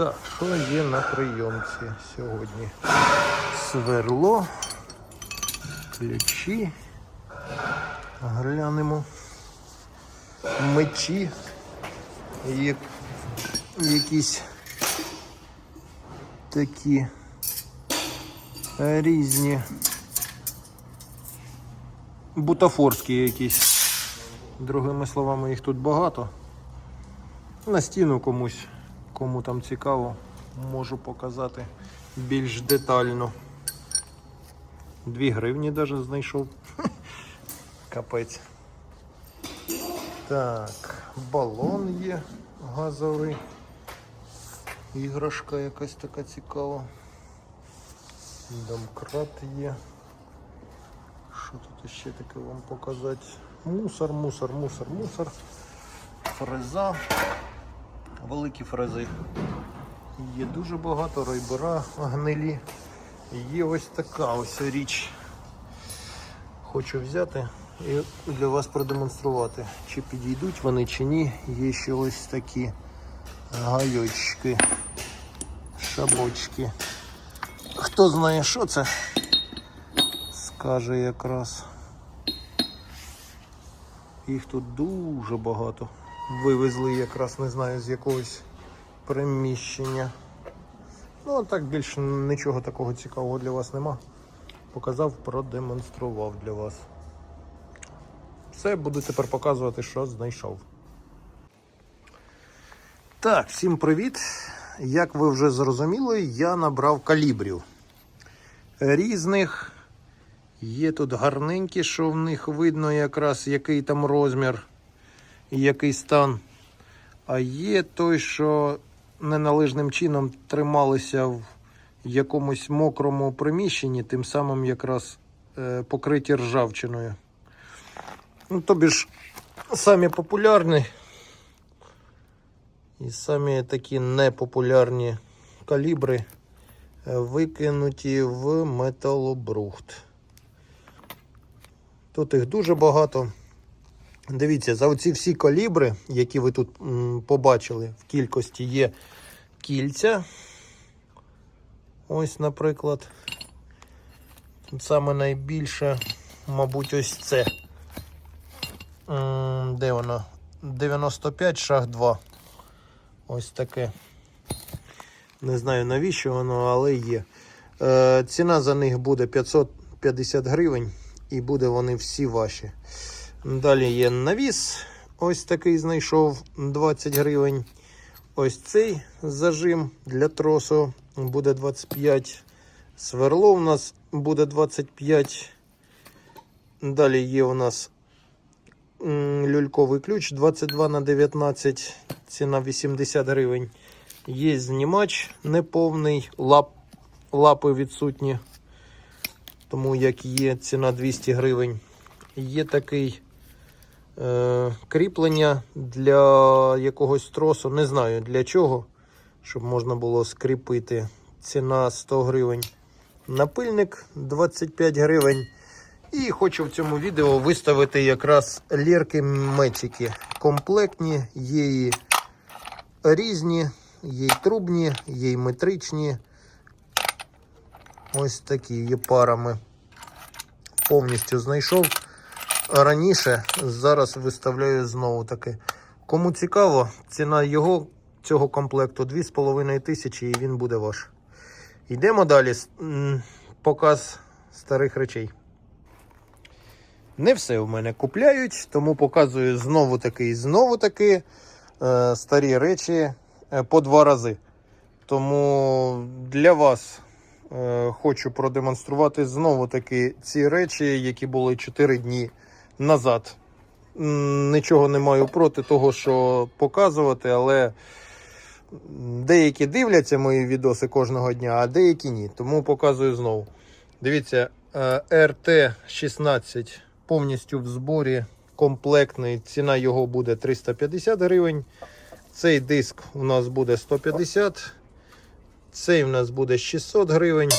Так, що є на прийомці сьогодні? Сверло, ключі. Глянемо. Мечі. Є якісь такі різні. Бутафорські якісь. Другими словами, їх тут багато. На стіну комусь, кому там цікаво, можу показати більш детально. Дві гривні навіть знайшов. Капець. Так, балон є газовий. Іграшка якась така цікава. Домкрат є. Що тут ще таке вам показати? Мусор, мусор, мусор, мусор. Фреза. Великі фрези. Є дуже багато райбера гнилі. Є ось така ось річ. Хочу взяти і для вас продемонструвати, чи підійдуть вони, чи ні. Є ще ось такі гайочки, шабочки. Хто знає, що це, скаже якраз. Їх тут дуже багато. Вивезли якраз не знаю з якогось приміщення. Ну, а так більше нічого такого цікавого для вас нема. Показав, продемонстрував для вас. Все, буду тепер показувати, що знайшов. Так, всім привіт. Як ви вже зрозуміли, я набрав калібрів різних. Є тут гарненькі, що в них видно якраз який там розмір і який стан. А є той, що неналежним чином трималися в якомусь мокрому приміщенні, тим самим якраз е, покриті ржавчиною. Ну, тобі ж самі популярні і самі такі непопулярні калібри е, викинуті в металобрухт. Тут їх дуже багато. Дивіться, за оці всі калібри, які ви тут побачили, в кількості є кільця. Ось, наприклад. Саме найбільше, мабуть, ось це. Де воно? 95 шаг 2. Ось таке. Не знаю навіщо воно, але є. Е, ціна за них буде 550 гривень і буде вони всі ваші. Далі є навіс. Ось такий знайшов 20 гривень. Ось цей зажим для тросу буде 25. Сверло у нас буде 25. Далі є у нас люльковий ключ 22 на 19, ціна 80 гривень. Є знімач неповний, лап, лапи відсутні. Тому як є ціна 200 гривень. Є такий е, кріплення для якогось тросу, не знаю для чого, щоб можна було скріпити. Ціна 100 гривень. Напильник 25 гривень. І хочу в цьому відео виставити якраз лірки мечики. Комплектні, є і різні, є й трубні, є й метричні. Ось такі є парами. Повністю знайшов раніше, зараз виставляю знову таки. Кому цікаво, ціна його цього комплекту 2,5 тисячі і він буде ваш. Йдемо далі. Показ старих речей. Не все в мене купляють, тому показую знову таки і знову таки е, старі речі е, по два рази. Тому для вас е, хочу продемонструвати знову таки ці речі, які були 4 дні назад. Нічого не маю проти того, що показувати, але деякі дивляться мої відоси кожного дня, а деякі ні. Тому показую знову. Дивіться, е, RT16 повністю в зборі, комплектний. Ціна його буде 350 гривень. Цей диск у нас буде 150. Цей у нас буде 600 гривень.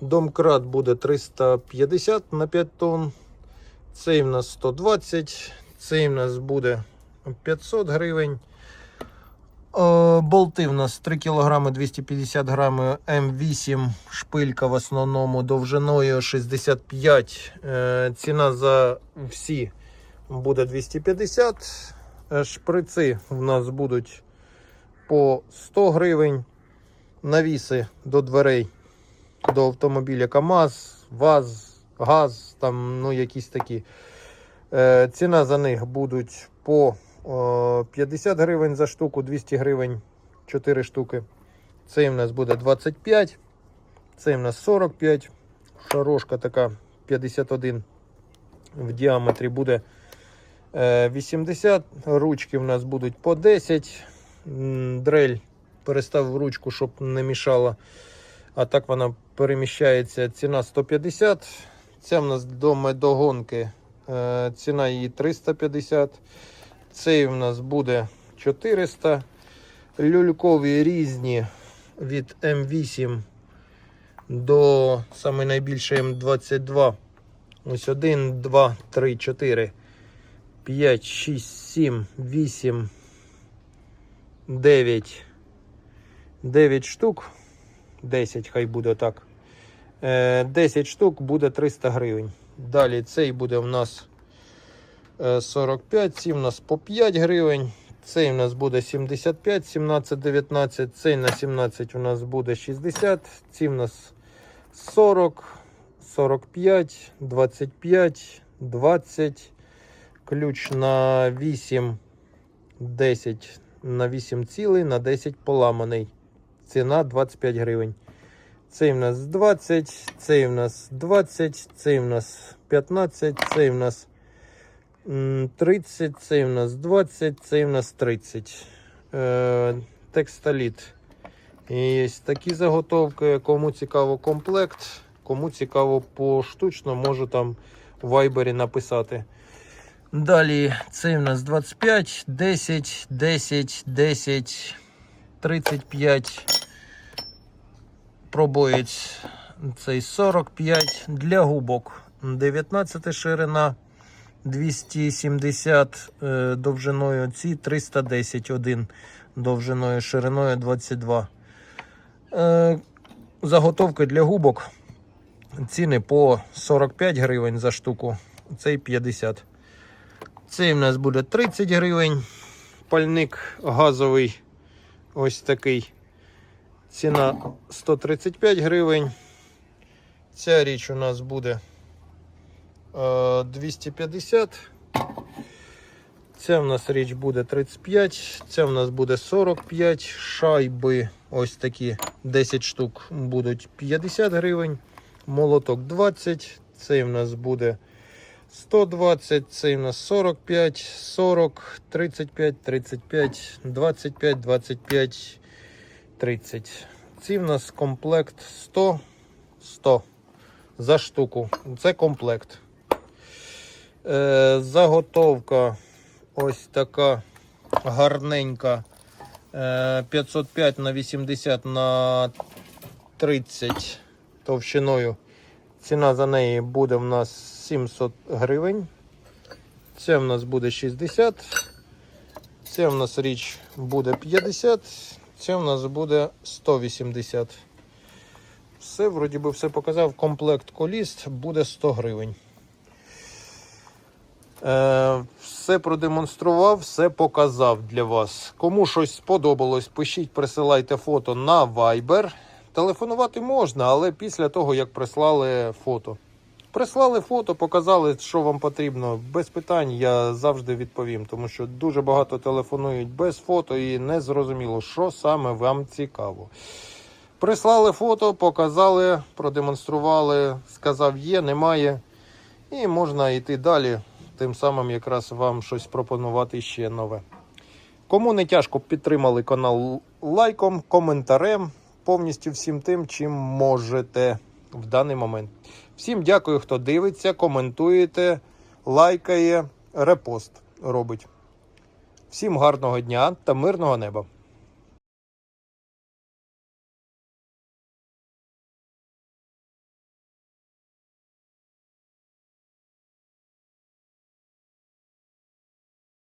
Домкрат буде 350 на 5 тонн. Цей в нас 120, цей в нас буде 500 гривень. Е, Болти в нас 3 кг 250 грамів М8 шпилька в основному довжиною 65. Е, Ціна за всі буде 250. Е, Шприци в нас будуть по 100 гривень. Навіси до дверей до автомобіля КАМАЗ, ВАЗ, ГАЗ, там ну якісь такі. Е, ціна за них будуть по о, 50 гривень за штуку, 200 гривень 4 штуки. Цей в нас буде 25, цей в нас 45. Шарошка така 51 в діаметрі буде е, 80. Ручки в нас будуть по 10. М, Дрель переставив ручку, щоб не мішала. А так вона переміщається. Ціна 150. Ця в нас до медогонки. Е, ціна її 350. Цей в нас буде 400. Люлькові різні від М8 до саме найбільше М22. Ось 1, 2, 3, 4, 5, 6, 7, 8, 9. 9 штук. 10 хай буде так. Е, 10 штук буде 300 гривень. Далі цей буде в нас е, 45, ці в нас по 5 гривень. Цей у нас буде 75, 17, 19. Цей на 17 у нас буде 60. Ці в нас 40, 45, 25, 20. Ключ на 8, 10, на 8 цілий, на 10 поламаний. Ціна 25 гривень. Цей в нас 20, цей в нас 20, цей в нас 15, цей в нас 30, цей в нас 20, цей в нас 30. Е, текстоліт. І є такі заготовки. Кому цікаво комплект, кому цікаво поштучно, можу там в вайбері написати. Далі цей в нас 25, 10, 10, 10, 35 пробоєць цей 45 для губок. 19 ширина 270 е, довжиною ці 310 один довжиною шириною 22 е, заготовки для губок. Ціни по 45 гривень за штуку. Цей 50 цей в нас буде 30 гривень. Пальник газовий. Ось такий Ціна 135 гривень. Ця річ у нас буде е, 250. Ця в нас річ буде 35, ця в нас буде 45 шайби. Ось такі 10 штук будуть 50 гривень. Молоток 20. Цей в нас буде 120, цей в нас 45, 40, 35, 35, 25, 25. 30. Ці в нас комплект 100 100 за штуку. Це комплект. Е, заготовка ось така гарненька. Е, 505 на 80 на 30 товщиною. Ціна за неї буде в нас 700 гривень. Це в нас буде 60. Це в нас річ буде 50. Це в нас буде 180. Все, вроді би, все показав. Комплект коліст буде 100 гривень. Е, все продемонстрував, все показав для вас. Кому щось сподобалось, пишіть, присилайте фото на Viber. Телефонувати можна, але після того, як прислали фото. Прислали фото, показали, що вам потрібно. Без питань я завжди відповім, тому що дуже багато телефонують без фото і не зрозуміло, що саме вам цікаво. Прислали фото, показали, продемонстрували, сказав є, немає. І можна йти далі. Тим самим якраз вам щось пропонувати ще нове. Кому не тяжко підтримали канал лайком, коментарем, повністю всім тим, чим можете в даний момент. Всім дякую, хто дивиться, коментуєте, лайкає, репост робить. Всім гарного дня та мирного неба!